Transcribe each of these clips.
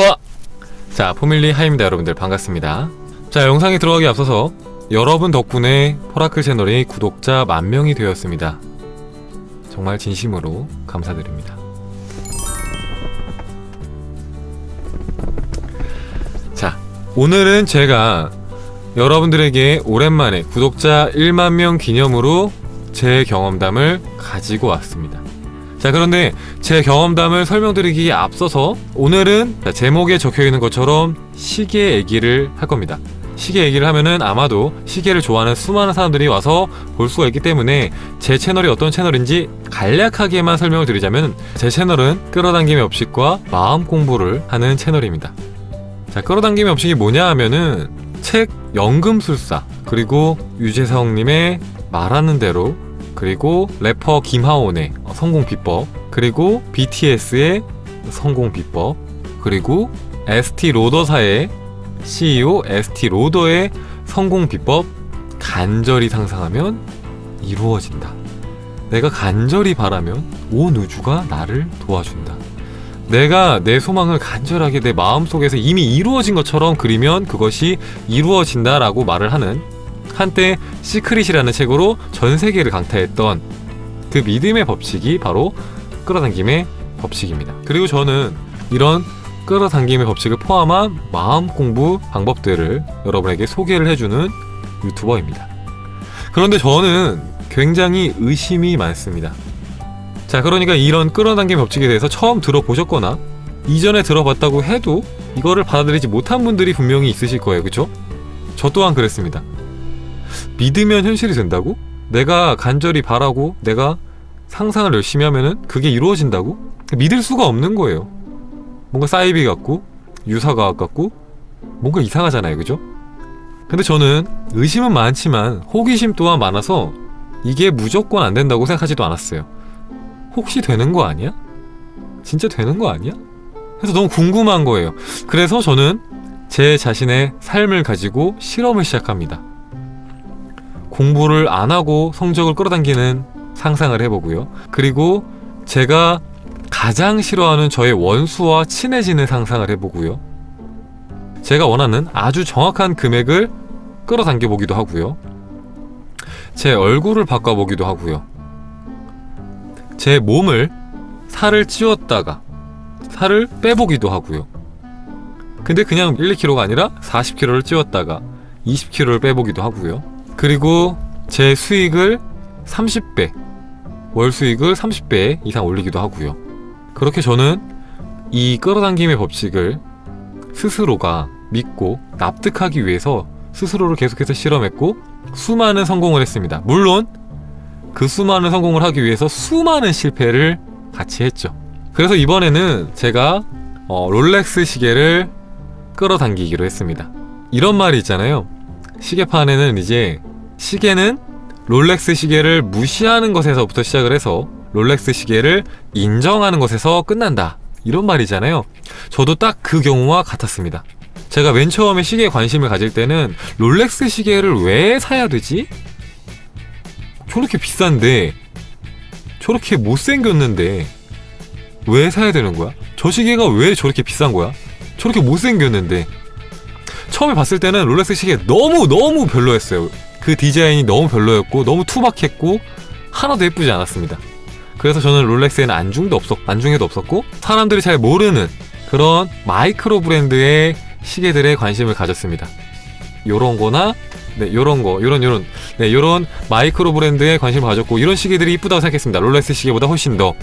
포아! 자, 포밀리 하입니다, 여러분들. 반갑습니다. 자, 영상에 들어가기 앞서서 여러분 덕분에 포라클 채널이 구독자 만 명이 되었습니다. 정말 진심으로 감사드립니다. 자, 오늘은 제가 여러분들에게 오랜만에 구독자 1만 명 기념으로 제 경험담을 가지고 왔습니다. 자, 그런데 제 경험담을 설명드리기에 앞서서 오늘은 자, 제목에 적혀 있는 것처럼 시계 얘기를 할 겁니다. 시계 얘기를 하면은 아마도 시계를 좋아하는 수많은 사람들이 와서 볼 수가 있기 때문에 제 채널이 어떤 채널인지 간략하게만 설명을 드리자면 제 채널은 끌어당김의 법칙과 마음 공부를 하는 채널입니다. 자, 끌어당김의 법칙이 뭐냐 하면은 책 연금술사 그리고 유재성님의 말하는 대로 그리고 래퍼 김하온의 성공 비법 그리고 BTS의 성공 비법 그리고 ST 로더사의 CEO ST 로더의 성공 비법 간절히 상상하면 이루어진다. 내가 간절히 바라면 온 우주가 나를 도와준다. 내가 내 소망을 간절하게 내 마음속에서 이미 이루어진 것처럼 그리면 그것이 이루어진다라고 말을 하는 한때 시크릿이라는 책으로 전 세계를 강타했던 그 믿음의 법칙이 바로 끌어당김의 법칙입니다. 그리고 저는 이런 끌어당김의 법칙을 포함한 마음 공부 방법들을 여러분에게 소개를 해주는 유튜버입니다. 그런데 저는 굉장히 의심이 많습니다. 자, 그러니까 이런 끌어당김 법칙에 대해서 처음 들어보셨거나 이전에 들어봤다고 해도 이거를 받아들이지 못한 분들이 분명히 있으실 거예요. 그쵸? 저 또한 그랬습니다. 믿으면 현실이 된다고? 내가 간절히 바라고 내가 상상을 열심히 하면은 그게 이루어진다고? 믿을 수가 없는 거예요. 뭔가 사이비 같고 유사과학 같고 뭔가 이상하잖아요. 그죠? 근데 저는 의심은 많지만 호기심 또한 많아서 이게 무조건 안 된다고 생각하지도 않았어요. 혹시 되는 거 아니야? 진짜 되는 거 아니야? 그래서 너무 궁금한 거예요. 그래서 저는 제 자신의 삶을 가지고 실험을 시작합니다. 공부를 안 하고 성적을 끌어당기는 상상을 해보고요. 그리고 제가 가장 싫어하는 저의 원수와 친해지는 상상을 해보고요. 제가 원하는 아주 정확한 금액을 끌어당겨 보기도 하고요. 제 얼굴을 바꿔보기도 하고요. 제 몸을 살을 찌웠다가 살을 빼보기도 하고요. 근데 그냥 1, 2kg가 아니라 40kg를 찌웠다가 20kg를 빼보기도 하고요. 그리고 제 수익을 30배, 월 수익을 30배 이상 올리기도 하고요. 그렇게 저는 이 끌어당김의 법칙을 스스로가 믿고 납득하기 위해서 스스로를 계속해서 실험했고 수많은 성공을 했습니다. 물론 그 수많은 성공을 하기 위해서 수많은 실패를 같이 했죠. 그래서 이번에는 제가 어, 롤렉스 시계를 끌어당기기로 했습니다. 이런 말이 있잖아요. 시계판에는 이제 시계는 롤렉스 시계를 무시하는 것에서부터 시작을 해서 롤렉스 시계를 인정하는 것에서 끝난다. 이런 말이잖아요. 저도 딱 그 경우와 같았습니다. 제가 맨 처음에 시계에 관심을 가질 때는 롤렉스 시계를 왜 사야 되지? 저렇게 비싼데, 저렇게 못생겼는데, 왜 사야 되는 거야? 저 시계가 왜 저렇게 비싼 거야? 저렇게 못생겼는데. 처음에 봤을 때는 롤렉스 시계 너무 너무 별로였어요. 그 디자인이 너무 별로였고, 너무 투박했고, 하나도 예쁘지 않았습니다. 그래서 저는 롤렉스에는 안중도 없었, 안중에도 없었고, 사람들이 잘 모르는 그런 마이크로 브랜드의 시계들에 관심을 가졌습니다. 요런 거나, 네, 요런 거, 요런, 요런, 네, 요런 마이크로 브랜드에 관심을 가졌고, 이런 시계들이 이쁘다고 생각했습니다. 롤렉스 시계보다 훨씬 더.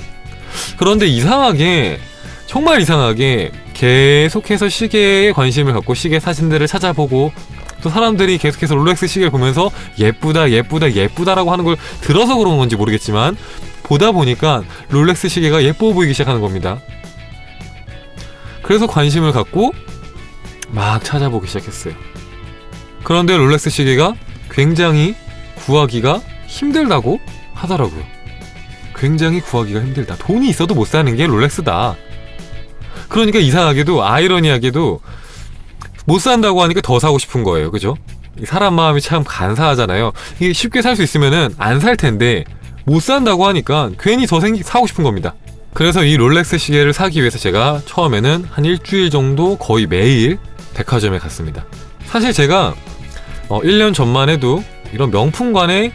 그런데 이상하게, 정말 이상하게, 계속해서 시계에 관심을 갖고, 시계 사진들을 찾아보고, 또 사람들이 계속해서 롤렉스 시계를 보면서 예쁘다, 예쁘다, 예쁘다라고 하는 걸 들어서 그런 건지 모르겠지만, 보다 보니까 롤렉스 시계가 예뻐 보이기 시작하는 겁니다. 그래서 관심을 갖고 막 찾아보기 시작했어요. 그런데 롤렉스 시계가 굉장히 구하기가 힘들다고 하더라고요. 굉장히 구하기가 힘들다. 돈이 있어도 못 사는 게 롤렉스다. 그러니까 이상하게도 아이러니하게도 못 산다고 하니까 더 사고 싶은 거예요. 그죠? 이 사람 마음이 참 간사하잖아요. 이게 쉽게 살 수 있으면은 안 살 텐데 못 산다고 하니까 괜히 더 생기 사고 싶은 겁니다. 그래서 이 롤렉스 시계를 사기 위해서 제가 처음에는 한 일주일 정도 거의 매일 백화점에 갔습니다. 사실 제가 어, 1년 전만 해도 이런 명품관에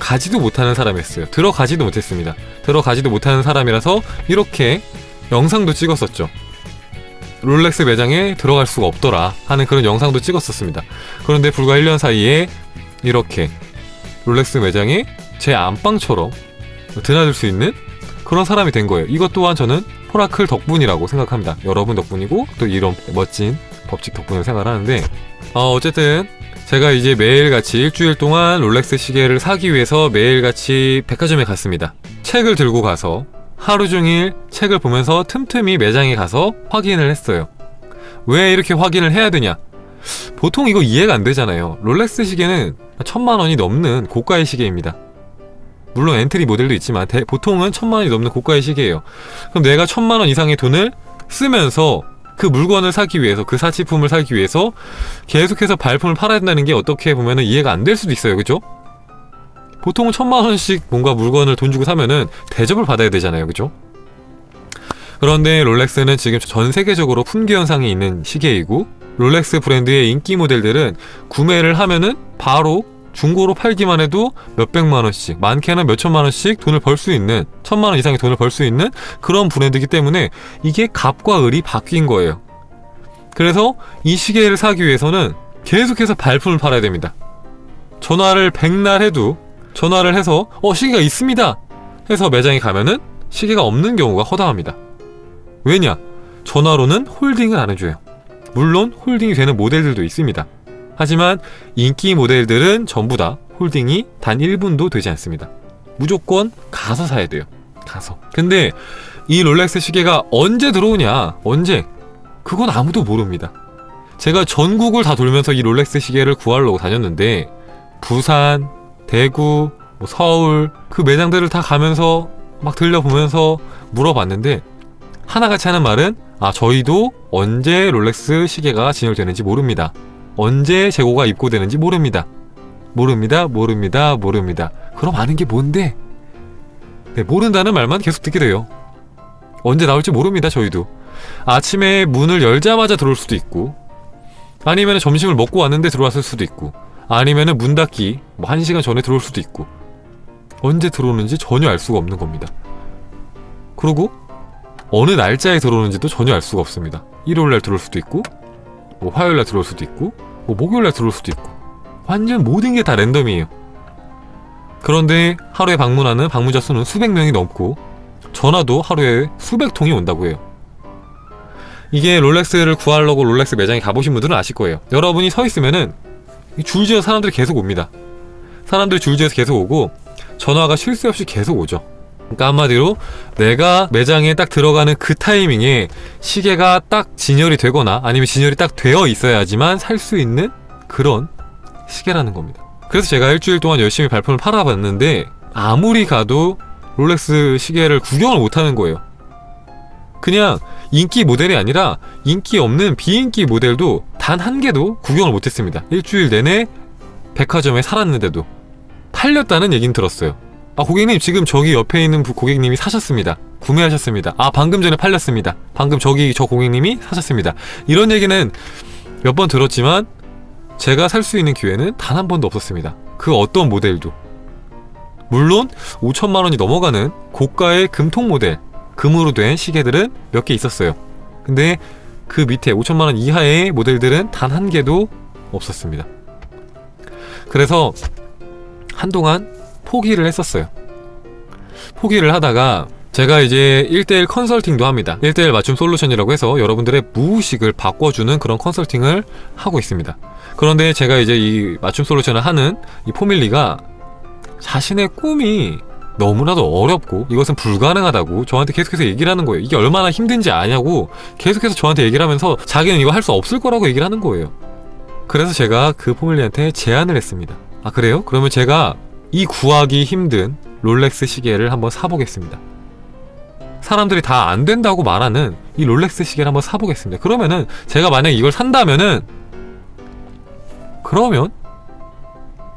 가지도 못하는 사람이었어요. 들어가지도 못했습니다. 들어가지도 못하는 사람이라서 이렇게 영상도 찍었었죠. 롤렉스 매장에 들어갈 수가 없더라 하는 그런 영상도 찍었었습니다. 그런데 불과 1년 사이에 이렇게 롤렉스 매장에 제 안방처럼 드나들 수 있는 그런 사람이 된 거예요. 이것 또한 저는 포라클 덕분이라고 생각합니다. 여러분 덕분이고 또 이런 멋진 법칙 덕분을 생각하는데 어, 어쨌든 제가 이제 매일같이 일주일 동안 롤렉스 시계를 사기 위해서 매일같이 백화점에 갔습니다. 책을 들고 가서 하루 종일 책을 보면서 틈틈이 매장에 가서 확인을 했어요. 왜 이렇게 확인을 해야 되냐? 보통 이거 이해가 안 되잖아요. 롤렉스 시계는 천만 원이 넘는 고가의 시계입니다. 물론 엔트리 모델도 있지만 대- 보통은 천만 원이 넘는 고가의 시계예요. 그럼 내가 천만 원 이상의 돈을 쓰면서 그 물건을 사기 위해서 그 사치품을 사기 위해서 계속해서 발품을 팔아야 된다는 게 어떻게 보면은 이해가 안 될 수도 있어요. 그죠? 보통은 천만 원씩 뭔가 물건을 돈 주고 사면은 대접을 받아야 되잖아요. 그죠? 그런데 롤렉스는 지금 전 세계적으로 품귀 현상이 있는 시계이고 롤렉스 브랜드의 인기 모델들은 구매를 하면은 바로 중고로 팔기만 해도 몇백만 원씩, 많게는 몇천만 원씩 돈을 벌 수 있는, 천만 원 이상의 돈을 벌 수 있는 그런 브랜드이기 때문에 이게 갑과 을이 바뀐 거예요. 그래서 이 시계를 사기 위해서는 계속해서 발품을 팔아야 됩니다. 전화를 백날 해도 전화를 해서 어 시계가 있습니다 해서 매장에 가면은 시계가 없는 경우가 허다합니다. 왜냐? 전화로는 홀딩을 안 해줘요. 물론 홀딩이 되는 모델들도 있습니다. 하지만 인기 모델들은 전부 다 홀딩이 단 1분도 되지 않습니다. 무조건 가서 사야 돼요. 가서. 근데 이 롤렉스 시계가 언제 들어오냐? 언제? 그건 아무도 모릅니다. 제가 전국을 다 돌면서 이 롤렉스 시계를 구하려고 다녔는데 부산, 대구, 뭐 서울 그 매장들을 다 가면서 막 들려보면서 물어봤는데 하나같이 하는 말은 아 저희도 언제 롤렉스 시계가 진열되는지 모릅니다. 언제 재고가 입고되는지 모릅니다. 모릅니다, 모릅니다, 모릅니다. 그럼 아는 게 뭔데? 네, 모른다는 말만 계속 듣게 돼요. 언제 나올지 모릅니다, 저희도. 아침에 문을 열자마자 들어올 수도 있고, 아니면 점심을 먹고 왔는데 들어왔을 수도 있고, 아니면 문 닫기 뭐 1시간 전에 들어올 수도 있고, 언제 들어오는지 전혀 알 수가 없는 겁니다. 그리고 어느 날짜에 들어오는지도 전혀 알 수가 없습니다. 일요일날 들어올 수도 있고, 뭐 화요일날 들어올 수도 있고, 뭐 목요일날 들어올 수도 있고, 완전 모든 게 다 랜덤이에요. 그런데 하루에 방문하는 방문자 수는 수백 명이 넘고, 전화도 하루에 수백 통이 온다고 해요. 이게 롤렉스를 구하려고 롤렉스 매장에 가보신 분들은 아실 거예요. 여러분이 서 있으면은 이 줄지어 사람들이 계속 옵니다. 사람들이 줄지어서 계속 오고 전화가 쉴 새 없이 계속 오죠. 그러니까 한마디로 내가 매장에 딱 들어가는 그 타이밍에 시계가 딱 진열이 되거나 아니면 진열이 딱 되어 있어야지만 살 수 있는 그런 시계라는 겁니다. 그래서 제가 일주일 동안 열심히 발품을 팔아봤는데 아무리 가도 롤렉스 시계를 구경을 못하는 거예요. 그냥 인기 모델이 아니라 인기 없는 비인기 모델도 단 한 개도 구경을 못했습니다. 일주일 내내 백화점에 살았는데도 팔렸다는 얘긴 들었어요. 아 고객님 지금 저기 옆에 있는 부- 고객님이 사셨습니다. 구매하셨습니다. 아 방금 전에 팔렸습니다. 방금 저기 저 고객님이 사셨습니다. 이런 얘기는 몇 번 들었지만 제가 살 수 있는 기회는 단 한 번도 없었습니다. 그 어떤 모델도. 물론 5천만 원이 넘어가는 고가의 금통 모델, 금으로 된 시계들은 몇 개 있었어요. 근데 그 밑에 5천만 원 이하의 모델들은 단 한 개도 없었습니다. 그래서 한동안 포기를 했었어요. 포기를 하다가 제가 이제 1대1 컨설팅도 합니다. 1대1 맞춤 솔루션이라고 해서 여러분들의 무의식을 바꿔주는 그런 컨설팅을 하고 있습니다. 그런데 제가 이제 이 맞춤 솔루션을 하는 이 포밀리가 자신의 꿈이 너무나도 어렵고 이것은 불가능하다고 저한테 계속해서 얘기를 하는 거예요. 이게 얼마나 힘든지 아냐고 계속해서 저한테 얘기를 하면서 자기는 이거 할 수 없을 거라고 얘기를 하는 거예요. 그래서 제가 그 포밀리한테 제안을 했습니다. 아 그래요? 그러면 제가 이 구하기 힘든 롤렉스 시계를 한번 사보겠습니다. 사람들이 다 안 된다고 말하는 이 롤렉스 시계를 한번 사보겠습니다. 그러면은 제가 만약 이걸 산다면은 그러면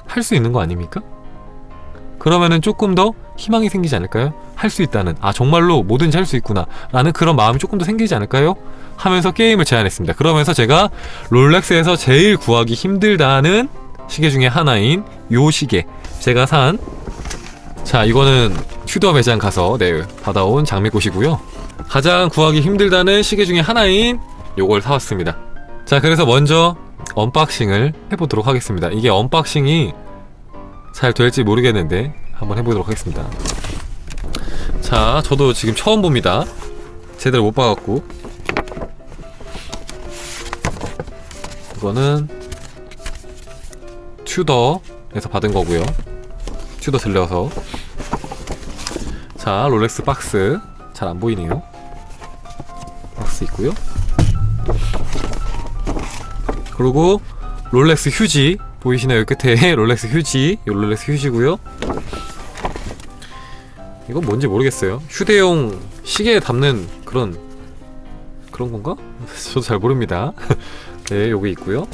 할 수 있는 거 아닙니까? 그러면은 조금 더 희망이 생기지 않을까요? 할 수 있다는 아 정말로 뭐든지 할 수 있구나 라는 그런 마음이 조금 더 생기지 않을까요? 하면서 게임을 제안했습니다. 그러면서 제가 롤렉스에서 제일 구하기 힘들다는 시계 중에 하나인 요 시계 제가 산 자 이거는 튜더 매장 가서 네 받아온 장미꽃이고요. 가장 구하기 힘들다는 시계 중에 하나인 요걸 사왔습니다. 자 그래서 먼저 언박싱을 해보도록 하겠습니다. 이게 언박싱이 잘 될지 모르겠는데 한번 해보도록 하겠습니다. 자 저도 지금 처음 봅니다. 제대로 못 봐갖고 이거는 튜더에서 받은 거고요. 튜더 들려서 자 롤렉스 박스 잘 안 보이네요. 박스 있고요. 그리고 롤렉스 휴지 보이시나요? 끝에 롤렉스 휴지 이 롤렉스 휴지고요. 이건 뭔지 모르겠어요. 휴대용 시계에 담는 그런 그런 건가? 저도 잘 모릅니다. 네, 여기 있고요.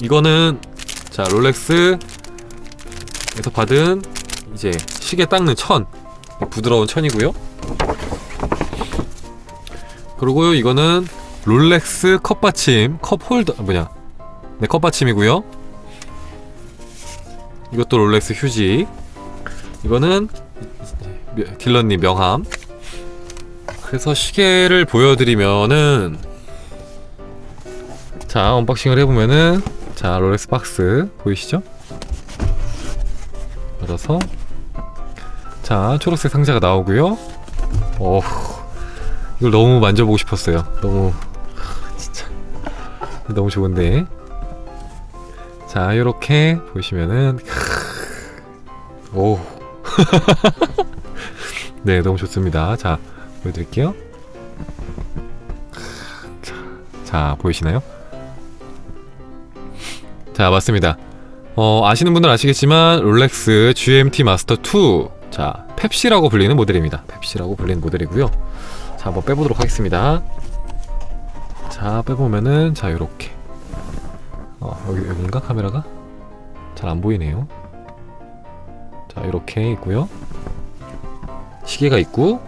이거는 자 롤렉스에서 받은 이제 시계 닦는 천 부드러운 천이고요. 그리고 이거는 롤렉스 컵받침 컵 홀더 아, 뭐냐 네 컵받침이고요. 이것도 롤렉스 휴지. 이거는 며- 딜러님 명함. 그래서 시계를 보여드리면은 자 언박싱을 해보면은 자 롤렉스 박스 보이시죠? 열어서 자 초록색 상자가 나오고요. 어 이걸 너무 만져보고 싶었어요. 너무 너무 좋은데 자 이렇게 보시면은 오. 네, 너무 좋습니다. 자, 보여드릴게요. 자, 자, 보이시나요? 자, 맞습니다. 어, 아시는 분들은 아시겠지만 롤렉스 GMT 마스터 2. 자, 펩시라고 불리는 모델입니다. 펩시라고 불리는 모델이고요. 자, 한번 빼보도록 하겠습니다. 자, 빼보면은 자, 요렇게. 어, 여기 여기인가 카메라가? 잘 안 보이네요. 자 이렇게 있고요 시계가 있고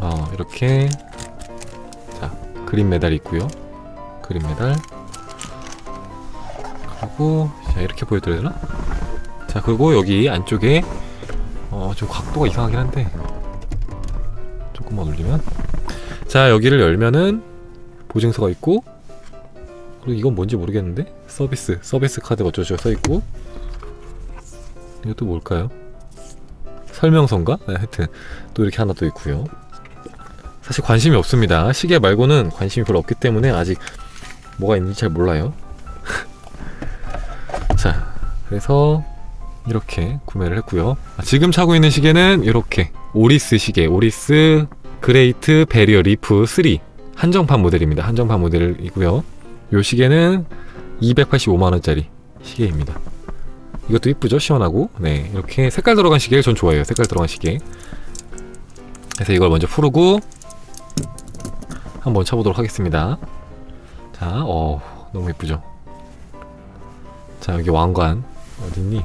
어 이렇게 자 그린 메달이 있고요 그린 메달 그리고 자 이렇게 보여드려야 되나? 자 그리고 여기 안쪽에 어좀 각도가 이상하긴 한데 조금만 올리면 자 여기를 열면은 보증서가 있고 그리고 이건 뭔지 모르겠는데 서비스 서비스 카드 어쩌죠 써 있고 이것도 뭘까요? 설명서인가? 네, 하여튼 또 이렇게 하나 또 있고요. 사실 관심이 없습니다. 시계 말고는 관심이 별로 없기 때문에 아직 뭐가 있는지 잘 몰라요. 자, 그래서 이렇게 구매를 했고요. 아, 지금 차고 있는 시계는 이렇게 오리스 시계, 오리스 그레이트 베리어 리프 3 한정판 모델입니다. 한정판 모델이고요. 이 시계는 285만 원짜리 시계입니다. 이것도 이쁘죠? 시원하고 네 이렇게 색깔 들어간 시계를 전 좋아해요 색깔 들어간 시계 그래서 이걸 먼저 풀고 한번 쳐보도록 하겠습니다 자, 어 너무 이쁘죠? 자 여기 왕관 어딨니?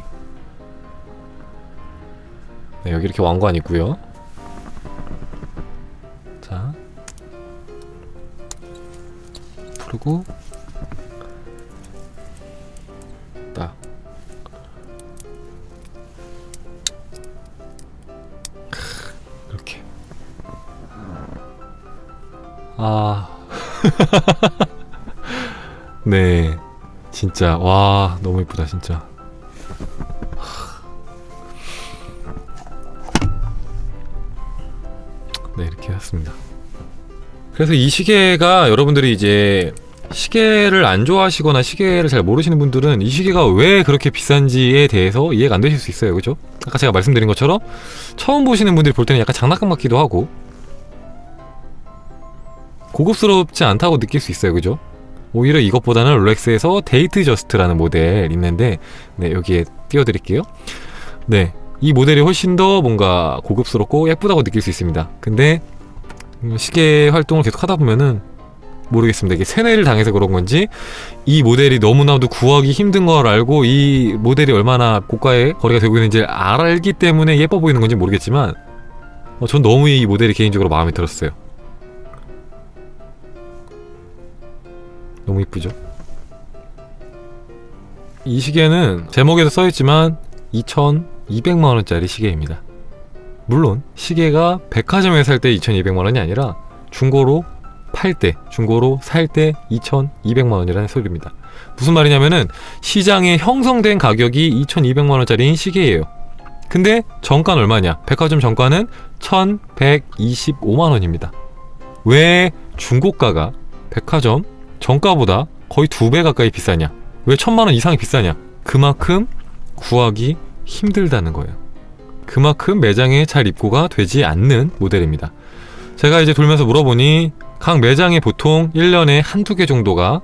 네 여기 이렇게 왕관 있고요 풀고 딱 이렇게 아 네. 진짜 와 너무 이쁘다 진짜. 네 이렇게 했습니다. 그래서 이 시계가 여러분들이 이제 시계를 안 좋아하시거나 시계를 잘 모르시는 분들은 이 시계가 왜 그렇게 비싼지에 대해서 이해가 안 되실 수 있어요, 그죠? 아까 제가 말씀드린 것처럼 처음 보시는 분들이 볼 때는 약간 장난감 같기도 하고 고급스럽지 않다고 느낄 수 있어요, 그죠? 오히려 이것보다는 롤렉스에서 데이트 저스트라는 모델 있는데 네 여기에 띄워드릴게요. 네, 이 모델이 훨씬 더 뭔가 고급스럽고 예쁘다고 느낄 수 있습니다. 근데 음, 시계 활동을 계속 하다 보면은 모르겠습니다. 이게 세뇌를 당해서 그런 건지 이 모델이 너무나도 구하기 힘든 걸 알고 이 모델이 얼마나 고가의 거래가 되고 있는지 알기 때문에 예뻐 보이는 건지 모르겠지만 어, 전 너무 이 모델이 개인적으로 마음에 들었어요. 너무 이쁘죠? 이 시계는 제목에도 써있지만 2,200만원짜리 시계입니다. 물론 시계가 백화점에 살 때 2,200만원이 아니라 중고로 팔 때, 중고로 살 때 2,200만 원이라는 소리입니다. 무슨 말이냐면은 시장에 형성된 가격이 2,200만 원짜리인 시계예요. 근데 정가는 얼마냐? 백화점 정가는 1,125만 원입니다. 왜 중고가가 백화점 정가보다 거의 두 배 가까이 비싸냐? 왜 천만 원 이상이 비싸냐? 그만큼 구하기 힘들다는 거예요. 그만큼 매장에 잘 입고가 되지 않는 모델입니다. 제가 이제 돌면서 물어보니 각 매장에 보통 1년에 한두 개 정도가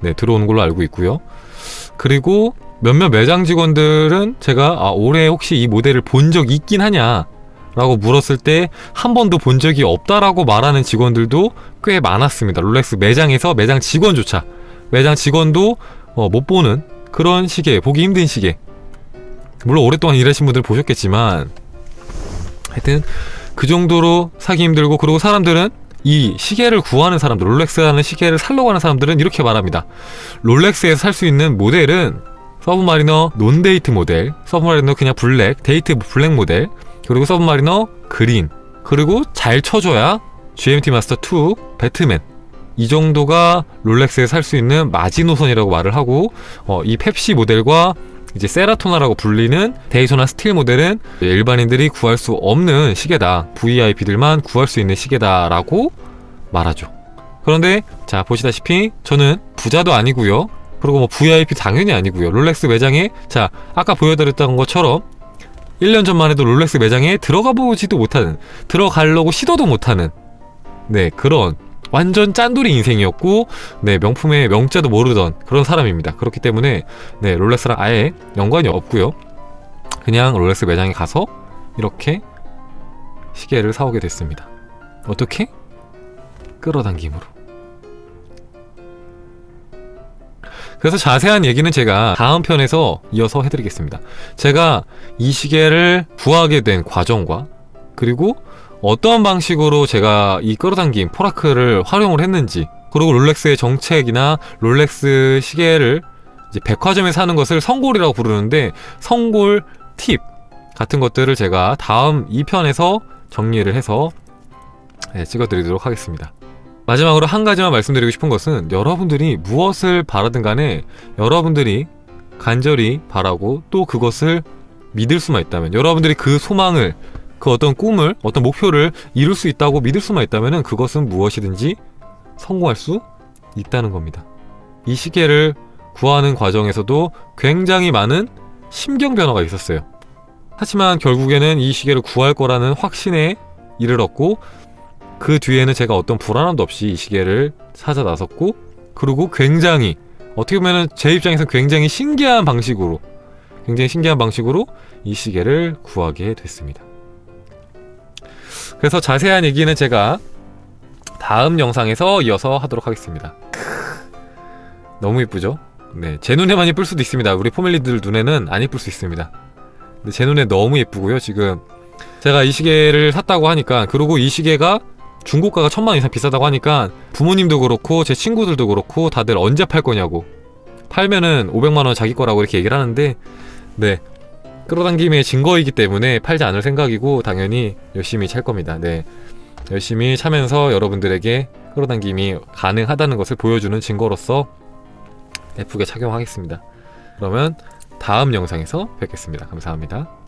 네, 들어오는 걸로 알고 있고요. 그리고 몇몇 매장 직원들은 제가 아, 올해 혹시 이 모델을 본 적 있긴 하냐? 라고 물었을 때 한 번도 본 적이 없다라고 말하는 직원들도 꽤 많았습니다. 롤렉스 매장에서 매장 직원조차 매장 직원도 어, 못 보는 그런 시계, 보기 힘든 시계. 물론 오랫동안 일하신 분들 보셨겠지만 하여튼 그 정도로 사기 힘들고 그리고 사람들은 이 시계를 구하는 사람들, 롤렉스라는 시계를 살려고 하는 사람들은 이렇게 말합니다. 롤렉스에서 살 수 있는 모델은 서브마리너 논데이트 모델, 서브마리너 그냥 블랙, 데이트 블랙 모델, 그리고 서브마리너 그린, 그리고 잘 쳐줘야 GMT 마스터 2 배트맨 이 정도가 롤렉스에 살 수 있는 마지노선이라고 말을 하고 어, 이 펩시 모델과 이제 세라토나라고 불리는 데이소나 스틸 모델은 일반인들이 구할 수 없는 시계다. VIP들만 구할 수 있는 시계다라고 말하죠. 그런데 자 보시다시피 저는 부자도 아니고요. 그리고 뭐 VIP 당연히 아니고요. 롤렉스 매장에 자 아까 보여드렸던 것처럼 1년 전만 해도 롤렉스 매장에 들어가 보지도 못하는 들어가려고 시도도 못하는 네 그런 완전 짠돌이 인생이었고 네 명품의 명자도 모르던 그런 사람입니다. 그렇기 때문에 네 롤렉스랑 아예 연관이 없고요. 그냥 롤렉스 매장에 가서 이렇게 시계를 사오게 됐습니다. 어떻게? 끌어당김으로. 그래서 자세한 얘기는 제가 다음 편에서 이어서 해드리겠습니다. 제가 이 시계를 구하게 된 과정과 그리고 어떠한 방식으로 제가 이 끌어당김 포라크를 활용을 했는지 그리고 롤렉스의 정책이나 롤렉스 시계를 이제 백화점에 사는 것을 성골이라고 부르는데 성골 팁 같은 것들을 제가 다음 2편에서 정리를 해서 네, 찍어드리도록 하겠습니다. 마지막으로 한 가지만 말씀드리고 싶은 것은 여러분들이 무엇을 바라든 간에 여러분들이 간절히 바라고 또 그것을 믿을 수만 있다면 여러분들이 그 소망을 그 어떤 꿈을 어떤 목표를 이룰 수 있다고 믿을 수만 있다면 그것은 무엇이든지 성공할 수 있다는 겁니다. 이 시계를 구하는 과정에서도 굉장히 많은 심경 변화가 있었어요. 하지만 결국에는 이 시계를 구할 거라는 확신에 이르렀고 그 뒤에는 제가 어떤 불안함도 없이 이 시계를 찾아 나섰고 그리고 굉장히 어떻게 보면 제 입장에서 굉장히 신기한 방식으로 굉장히 신기한 방식으로 이 시계를 구하게 됐습니다. 그래서 자세한 얘기는 제가 다음 영상에서 이어서 하도록 하겠습니다. 너무 이쁘죠? 네, 제 눈에만 예쁠 수도 있습니다. 우리 포밀리들 눈에는 안 예쁠 수 있습니다. 근데 제 눈에 너무 예쁘고요. 지금 제가 이 시계를 샀다고 하니까 그리고 이 시계가 중고가가 천만 원 이상 비싸다고 하니까 부모님도 그렇고 제 친구들도 그렇고 다들 언제 팔 거냐고 팔면은 500만 원 자기 거라고 이렇게 얘기를 하는데 네 끌어당김의 증거이기 때문에 팔지 않을 생각이고 당연히 열심히 찰 겁니다. 네 열심히 차면서 여러분들에게 끌어당김이 가능하다는 것을 보여주는 증거로서 예쁘게 착용하겠습니다. 그러면 다음 영상에서 뵙겠습니다. 감사합니다.